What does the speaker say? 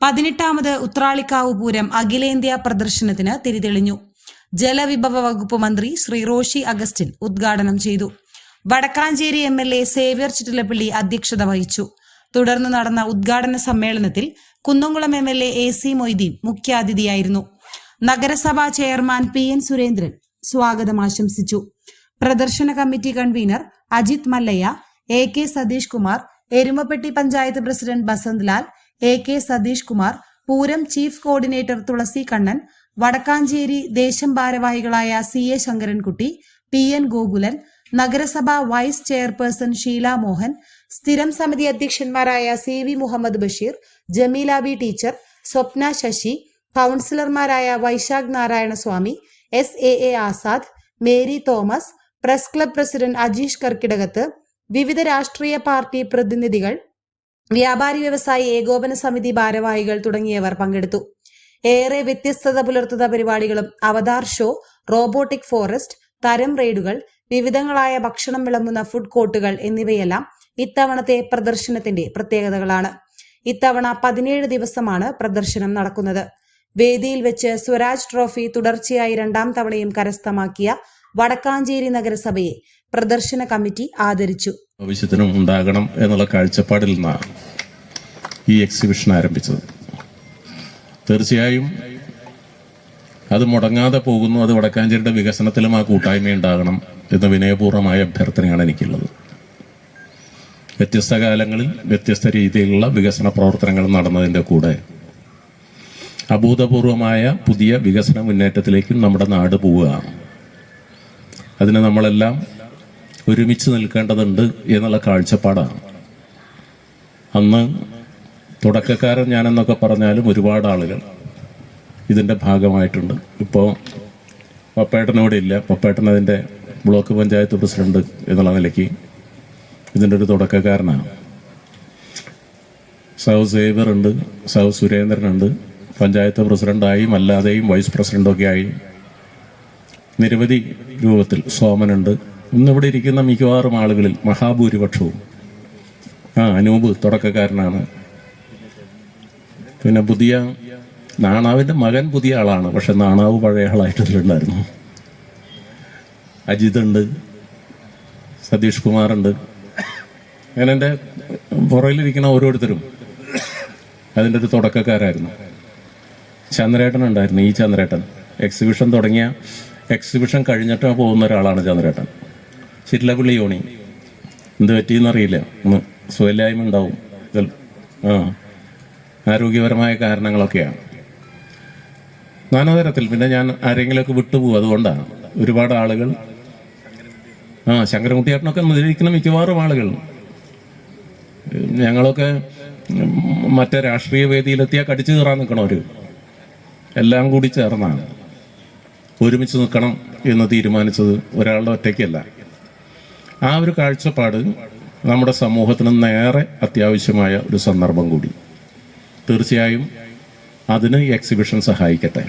പതിനെട്ടാമത് ഉത്രാളിക്കാവ് പൂരം അഖിലേന്ത്യാ പ്രദർശനത്തിന് തിരിതെളിഞ്ഞു. ജലവിഭവ വകുപ്പ് മന്ത്രി ശ്രീ റോഷി അഗസ്റ്റിൻ ഉദ്ഘാടനം ചെയ്തു. Vadakkancheri M L A Xavier Chittilappilly അധ്യക്ഷത വഹിച്ചു. തുടർന്ന് നടന്ന ഉദ്ഘാടന സമ്മേളനത്തിൽ Kunnamkulam M L A A C Moideen മുഖ്യാതിഥിയായിരുന്നു. നഗരസഭാ ചെയർമാൻ പി എൻ സുരേന്ദ്രൻ സ്വാഗതം ആശംസിച്ചു. പ്രദർശന committee convener Ajith Mallaiah A K Satheesh Kumar Erumapetty panchayat president Basanth Lal A K Satheesh Kumar Pooram chief coordinator Tulasi Kannan Vadakkancheri ദേശം ഭാരവാഹികളായ C A Sankarankutty P N Gokulan നഗരസഭാ vice chairperson Sheela Mohan സ്ഥിരം സമിതി അധ്യക്ഷന്മാരായ C V Muhammad Basheer Jameela B teacher Swapna Sasi കൗൺസിലർമാരായ Vaisakh Narayanaswamy S A A Azad Mary Thomas press club president Ajeesh Karkidakathu വിവിധ രാഷ്ട്രീയ party പ്രതിനിധികൾ വ്യാപാരി വ്യവസായി ഏകോപന സമിതി ഭാരവാഹികൾ തുടങ്ങിയവർ പങ്കെടുത്തു. ഏറെ വ്യത്യസ്തത പുലർത്തുന്ന പരിപാടികളും അവതാർ ഷോ റോബോട്ടിക് ഫോറസ്റ്റ് തരം റെയ്ഡുകൾ വിവിധങ്ങളായ ഭക്ഷണം വിളമ്പുന്ന ഫുഡ് കോർട്ടുകൾ എന്നിവയെല്ലാം ഇത്തവണത്തെ പ്രദർശനത്തിന്റെ പ്രത്യേകതകളാണ്. ഇത്തവണ പതിനേഴ് ദിവസമാണ് പ്രദർശനം നടക്കുന്നത്. വേദിയിൽ വെച്ച് സ്വരാജ് ട്രോഫി തുടർച്ചയായി രണ്ടാം തവണയും കരസ്ഥമാക്കിയ വടക്കാഞ്ചേരി നഗരസഭയെ പ്രദർശന കമ്മിറ്റി ആദരിച്ചു. ഭവിഷ്യത്തിനും ഉണ്ടാകണം എന്നുള്ള കാഴ്ചപ്പാടിൽ നിന്നാണ്. ഈ എക്സിബിഷൻ ആരംഭിച്ചത്. തീർച്ചയായും അത് മുടങ്ങാതെ പോകുന്നു. അത് വടക്കാഞ്ചേരിയുടെ വികസനത്തിലും ആ കൂട്ടായ്മ ഉണ്ടാകണം എന്ന വിനയപൂർവമായ അഭ്യർത്ഥനയാണ് എനിക്കുള്ളത്. വ്യത്യസ്ത കാലങ്ങളിൽ വ്യത്യസ്ത രീതിയിലുള്ള വികസന പ്രവർത്തനങ്ങൾ നടന്നതിന്റെ കൂടെ അഭൂതപൂർവമായ പുതിയ വികസന മുന്നേറ്റത്തിലേക്കും നമ്മുടെ നാട് പോവുകയാണ് അതിന് നമ്മളെല്ലാം ഒരുമിച്ച് നിൽക്കേണ്ടതുണ്ട് എന്നുള്ള കാഴ്ചപ്പാടാണ്. അന്ന് തുടക്കക്കാരൻ ഞാനെന്നൊക്കെ പറഞ്ഞാലും ഒരുപാട് ആളുകൾ ഇതിന്റെ ഭാഗമായിട്ടുണ്ട്. ഇപ്പോൾ പപ്പേട്ടനോട് ഇല്ല. പപ്പേട്ടൻ അതിന്റെ ബ്ലോക്ക് പഞ്ചായത്ത് പ്രസിഡന്റ് എന്നുള്ള നിലയ്ക്ക് ഇതിന്റെ ഒരു തുടക്കക്കാരനാണ്. സൗ സേവർ ഉണ്ട് സൗ സുരേന്ദ്രനുണ്ട് പഞ്ചായത്ത് പ്രസിഡന്റായും അല്ലാതെയും വൈസ് പ്രസിഡന്റൊക്കെ ആയി നിരവധി രൂപത്തിൽ സോമനുണ്ട് ഇന്നിവിടെ ഇരിക്കുന്ന മിക്കവാറും ആളുകളിൽ മഹാഭൂരിപക്ഷവും ആ അനൂപ് തുടക്കക്കാരനാണ്. പിന്നെ പുതിയ നാണാവിന്റെ മകൻ പുതിയ ആളാണ്. പക്ഷെ നാണാവ് പഴയ ആളായിട്ടുണ്ടായിരുന്നു അജിത് ഉണ്ട്. സതീഷ് കുമാറുണ്ട് അങ്ങനെ എന്റെ പുറയിലിരിക്കുന്ന ഓരോരുത്തരും അതിന്റെ ഒരു തുടക്കക്കാരായിരുന്നു. ചന്ദ്രേട്ടൻ ഉണ്ടായിരുന്നു ഈ ചന്ദ്രേട്ടൻ. എക്സിബിഷൻ തുടങ്ങിയ എക്സിബിഷൻ കഴിഞ്ഞിട്ട് പോകുന്ന ഒരാളാണ് ചന്ദ്രേട്ടൻ. ചിറ്റിലപ്പള്ളി യോണി. എന്ത് പറ്റിയെന്നറിയില്ല. ഒന്ന് സുഖലായ്മ ഉണ്ടാവും. ആ. ആരോഗ്യപരമായ കാരണങ്ങളൊക്കെയാണ്. നാനാതരത്തിൽ പിന്നെ ഞാൻ ആരെങ്കിലുമൊക്കെ വിട്ടുപോകും അതുകൊണ്ടാണ്. ഒരുപാട് ആളുകൾ ആ ശങ്കരൻകുട്ടിയേട്ടനൊക്കെ നിരീക്ഷിക്കണം മിക്കവാറും ആളുകൾ. ഞങ്ങളൊക്കെ മറ്റേ രാഷ്ട്രീയ വേദിയിലെത്തിയാൽ കടിച്ചു കയറാൻ നിൽക്കണവർ എല്ലാം കൂടി ചേർന്നാണ് ഒരുമിച്ച് നിൽക്കണം എന്ന് തീരുമാനിച്ചത് ഒരാളുടെ ഒറ്റയ്ക്കല്ല. ആ ഒരു കാഴ്ചപ്പാട് നമ്മുടെ സമൂഹത്തിന് നേരെ അത്യാവശ്യമായ ഒരു സന്ദർഭം കൂടി. തീർച്ചയായും അതിന് എക്സിബിഷൻ സഹായിക്കട്ടെ.